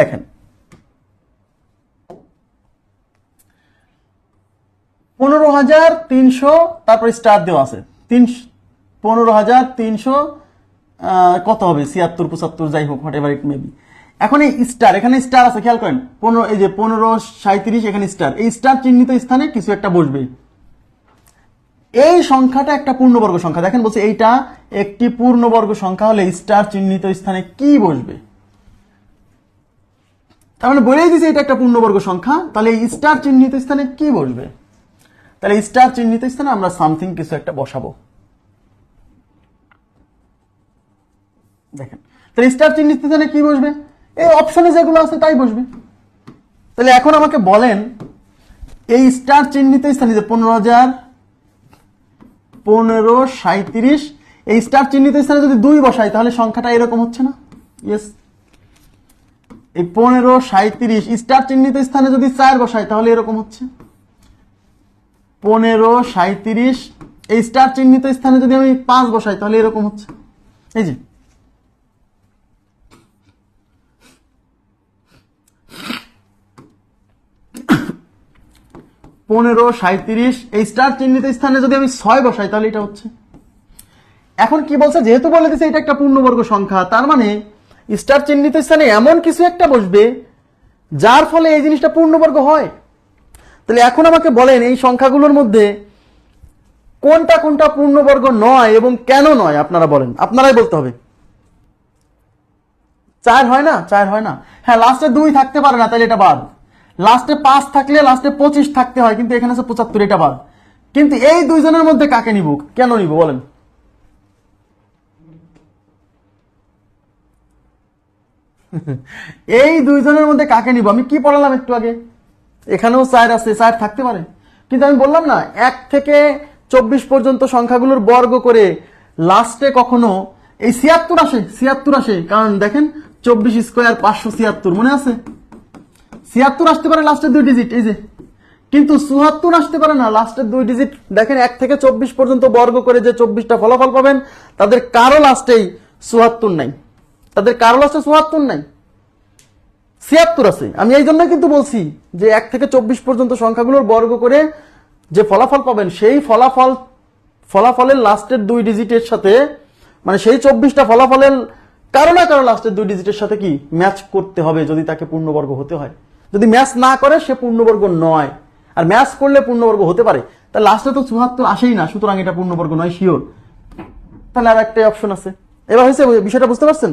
দেখেন। পনেরো হাজার তিনশো, তারপর স্টার দেওয়া আছে। তিন পনেরো হাজার তিনশো কত হবে? ছিয়াত্তর, পঁচাত্তর, যাই হোক হোয়াট এভার ইট মেবি এখন এই স্টার এখানে স্টার আছে, খেয়াল করেন। পনেরো এই যে পনেরো সাঁত্রিশ এখানে স্টার এই স্টার চিহ্নিত স্থানে কিছু একটা বসবে। এই সংখ্যাটা একটা পূর্ণবর্গ সংখ্যা। দেখেন বলছে এইটা একটি পূর্ণবর্গ সংখ্যা হলে স্টার চিহ্নিত স্থানে কি বসবে? তার মানে বলেই দিছে এটা একটা পূর্ণবর্গ সংখ্যা। তাহলে এই স্টার চিহ্নিত স্থানে কি বসবে? তাহলে স্টার চিহ্নিত স্থানে আমরা সামথিং কিছু একটা বসাবো। দেখেন, তাহলে স্টার চিহ্নিত স্থানে কি বসবে? এই অপশনে যেগুলো আছে তাই বসবে। তাহলে এখন আমাকে বলেন, এই স্টার চিহ্নিত স্থানে যে পনেরো হাজার, পনেরো সাঁত্রিশ এই স্টার চিহ্নিত স্থানে যদি দুই বসাই, তাহলে সংখ্যাটা এরকম হচ্ছে না? ইয়েস এই পনেরো সাঁত্রিশ স্টার চিহ্নিত স্থানে যদি চার বসাই, তাহলে এরকম হচ্ছে। পনেরো সাঁত্রিশ এই স্টার চিহ্নিত স্থানে যদি আমি পাঁচ বসাই, তাহলে এরকম হচ্ছে। এই যে। পনেরো সাঁত্রিশ এই স্টার চিহ্নিত স্থানে যদি আমি ছয় বসাই, তাহলে এটা হচ্ছে। এখন কি বলছে? যেহেতু বলে দিচ্ছে এটা একটা পূর্ণবর্গ সংখ্যা, তার মানে স্টার চিহ্নিত স্থানে এমন কিছু একটা বসবে, যার ফলে এই জিনিসটা পূর্ণবর্গ হয়। তাহলে এখন আমাকে বলেন এই সংখ্যাগুলোর মধ্যে কোনটা কোনটা পূর্ণবর্গ নয় এবং কেন নয়, আপনারা বলেন। আপনারাই বলতে হবে। চার হয় না? চার হয় না। হ্যাঁ লাস্টে দুই থাকতে পারে না, তাহলে এটা বাদ। লাস্টে পাঁচ থাকলে লাস্টে পঁচিশ থাকতে হয়, কিন্তু এখানে আছে পঁচাত্তর, এটা বাদ। কিন্তু এই দুইজনের মধ্যে কাকে নিব? কেন নিব, বলেন। এই দুইজনের মধ্যে কাকে নিব? আমি কি পড়ালাম একটু আগে? এখানেও চার আছে চার থাকতে পারে। কিন্তু আমি বললাম না, এক থেকে চব্বিশ পর্যন্ত সংখ্যাগুলোর বর্গ করে লাস্টে কখনো এই ছিয়াত্তর আসে ছিয়াত্তর আসে। কারণ দেখেন, চব্বিশ স্কোয়ার পাঁচশো ছিয়াত্তর, মনে আছে? ছিয়াত্তর আসতে পারে লাস্টের দুই ডিজিট এই যে। কিন্তু চুয়াত্তর আসতে পারে না, লাস্টের দুই ডিজিট দেখেন, এক থেকে চব্বিশ পর্যন্ত বর্গ করে যে চব্বিশটা ফলাফল পাবেন, তাদের কারও লাস্টেই চুয়াত্তর নাই। তাদের কারও লাস্টে চুয়াত্তর নাই। ছিয়াত্তর আছে। আমি এই জন্য কিন্তু বলছি যে এক থেকে চব্বিশ পর্যন্ত সংখ্যাগুলোর বর্গ করে যে ফলাফল পাবেন, সেই ফলাফল, ফলাফলের লাস্টের দুই ডিজিটের সাথে মানে সেই চব্বিশটা ফলাফলের কারও না কারও লাস্টের দুই ডিজিটের সাথে কি ম্যাচ করতে হবে যদি তাকে পূর্ণবর্গ হতে হয়? যদি ম্যাচ না করে, সে পূর্ণবর্গ নয়। আর ম্যাচ করলে পূর্ণবর্গ হতে পারে। তা লাস্টে তো চুয়াত্তর আসেই না, সুতরাং এটা পূর্ণবর্গ নয়, শিওর। তাহলে আর একটাই অপশন আছে। এবার হয়েছে বিষয়টা বুঝতে পারছেন?